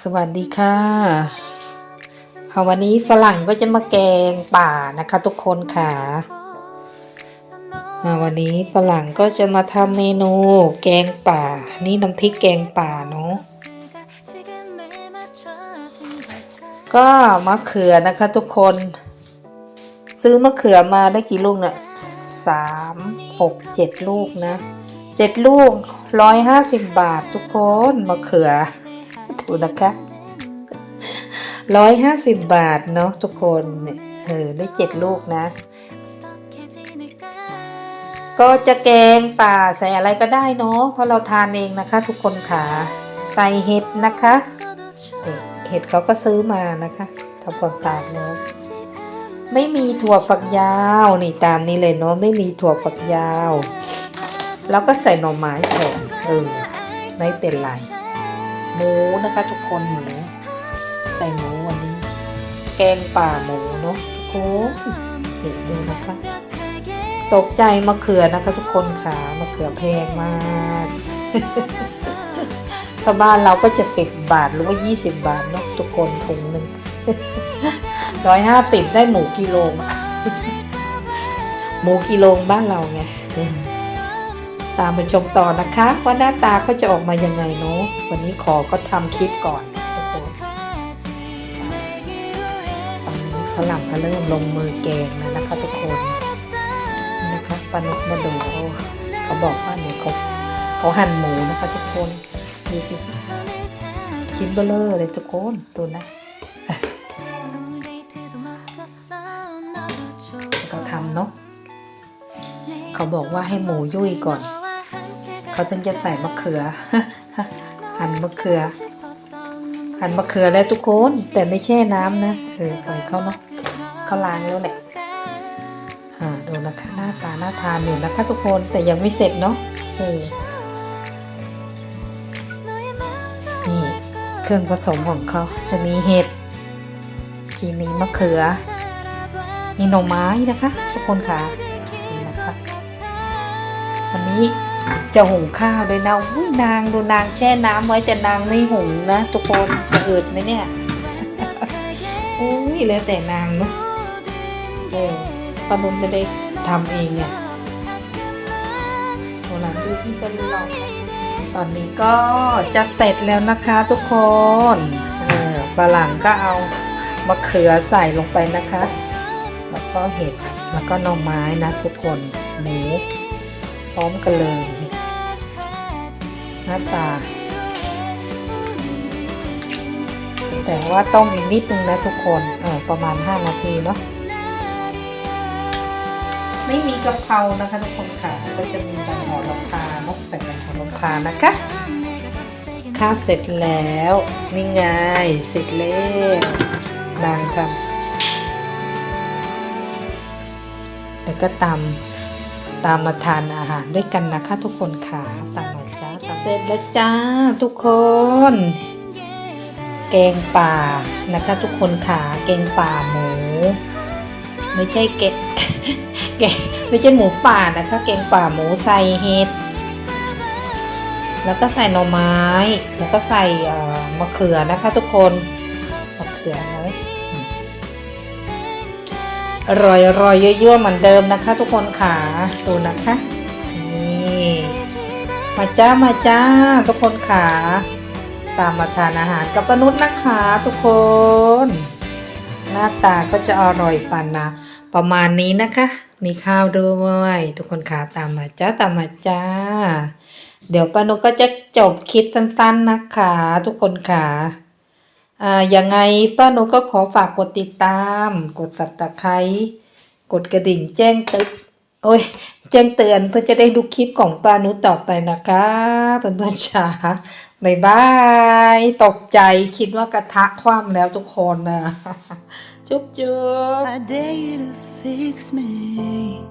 สวัสดีค่ะวันนี้ฝรั่งก็จะมาแกงป่านะคะทุกคนค่ะวันนี้ฝรั่งก็จะมาทำเมนูแกงป่า นี่น้ำพริกแกงป่าเนาะก็มะเขือนะคะทุกคน ซื้อมะเขือมาได้กี่ลูกเนี่ยสามหกเจ็ดลูกนะ เจ็ดลูกร้อยห้าสิบบาททุกคนมะเขือถูกนะคะร้อยห้าสิบบาทเนาะทุกคนเนี่ยเออได้เจ็ดลูกนะ ก็จะแกงป่าใส่อะไรก็ได้เนาะเพราะเราทานเองนะคะ ทุกคนค่ะใส่เห็ดนะคะเห็ดเขาก็ซื้อมานะคะทำความสะอาดแล้ว ไม่มีถั่วฝักยาวนี่ตามนี้เลยเนาะไม่มีถั่วฝักยาว แล้วก็ใส่หน่อไม้แทนเออไม่เป็นไรหมูนะคะ ทุกคนหมูใส่หมูวันนี้ แกงป่าหมูเนาะทุกคนนี่ดูนะคะ ตกใจมะเขือนะคะ ทุกคนค่ะมะเขือแพงมากถ้าบ้านเราก็จะสิบบาทหรือว่ายี่สิบบาทเนาะทุกคนถุงหนึ่งร้อยห้าสิบได้หมูกิโลหมูกิโลบ้านเราไง ตามไปชมต่อนะคะ ว่าหน้าตาเขาจะออกมายังไงเนาะวันนี้ขอก็ทำคลิปก่อนทุกคนตอนนี้ฝรั่งก็เริ่มลงมือแกงแล้วนะคะทุกคนนะคะปนุกมาดูเขาเขาบอกว่าเนี่ยเขาเขาหั่นหมูนะคะทุกคนดูสิชิ้นเบลเลอร์เลยทุกคนดูนะเขาทำเนาะเขาบอกว่าให้หมูยุ่ยก่อน เขาถึงจะใส่มะเขือ หั่นมะเขือ หั่นมะเขือแล้วทุกคน แต่ไม่แช่น้ำนะ เออปล่อยเขาเนาะเขาล้างแล้วแหละ อ่าดูนะคะหน้าตาน่าทานอยู่นะคะทุกคนแต่ยังไม่เสร็จเนาะ เออ นี่เครื่องผสมของเขาจะมีเห็ดจะมีมะเขือมีหน่อไม้นะคะ ทุกคนค่ะ นี่นะคะ วันนี้ จะหุงข้าวด้วยนะอุ้ยนางดูนางแช่น้ำไว้แต่นางไม่หุงนะ ทุกคนจะอืดไหมเนี่ยอุ้ยแล้วแต่นางเนาะเออปานุนจะได้ทำเองเนี่ยโบราณดูที่เป็นหลอกตอนนี้ก็จะเสร็จแล้วนะคะทุกคนเออฝรั่งก็เอามะเขือใส่ลงไปนะคะ แล้วก็เห็ดแล้วก็หน่อไม้นะทุกคนหมู พร้อมกันเลยนี่หน้าตา แต่ว่าต้มอีกนิดนึงนะทุกคนเออประมาณ 5 นาทีเนาะไม่มีกะเพรานะคะทุกคนค่ะก็จะมีใบโหระพานกใส่ใบโหระพานะคะข้าวเสร็จแล้วนี่ไงเสร็จแล้วนางทำแล้วก็ตาม ตามมาทานอาหารด้วยกันนะคะทุกคนค่ะตามมาจ้าเสร็จแล้วจ้าทุกคน แกงป่านะคะ ทุกคนค่ะแกงป่าหมู ไม่ใช่แกงแกงไม่ใช่หมูป่านะคะ แกงป่าหมูใส่เห็ดแล้วก็ใส่หน่อไม้ แล้วก็ใส่เอ่อมะเขือนะคะ ทุกคนมะเขือเนาะอ ร่อยอร่อยยั่วๆเหมือนเดิมนะคะ ทุกคนค่ะดูนะคะนี่มาจ้ามาจ้า ทุกคนค่ะตามมาทานอาหารกับปนุษย์นะคะ ทุกคน หน้าตาก็จะอร่อยปันนะประมาณนี้นะคะ มีข้าวด้วย ทุกคนค่ะตามมาจ้าตามมาจ้า เดี๋ยวปานุก็จะจบคลิปสั้นๆนะคะ ทุกคนค่ะ อ่ายังไงป้านูก็ขอฝากกดติดตาม กดตับตะไคร้กดกระดิ่งแจ้งตือนโอ้ยแจ้งเตือนเพื่อจะได้ดูคลิปของป้านูต่อไปนะคะเพื่อนๆจ๋าบ๊ายบาย ตกใจคิดว่ากระทะคว่ำแล้วทุกคนนะ จุ๊บจุ๊บ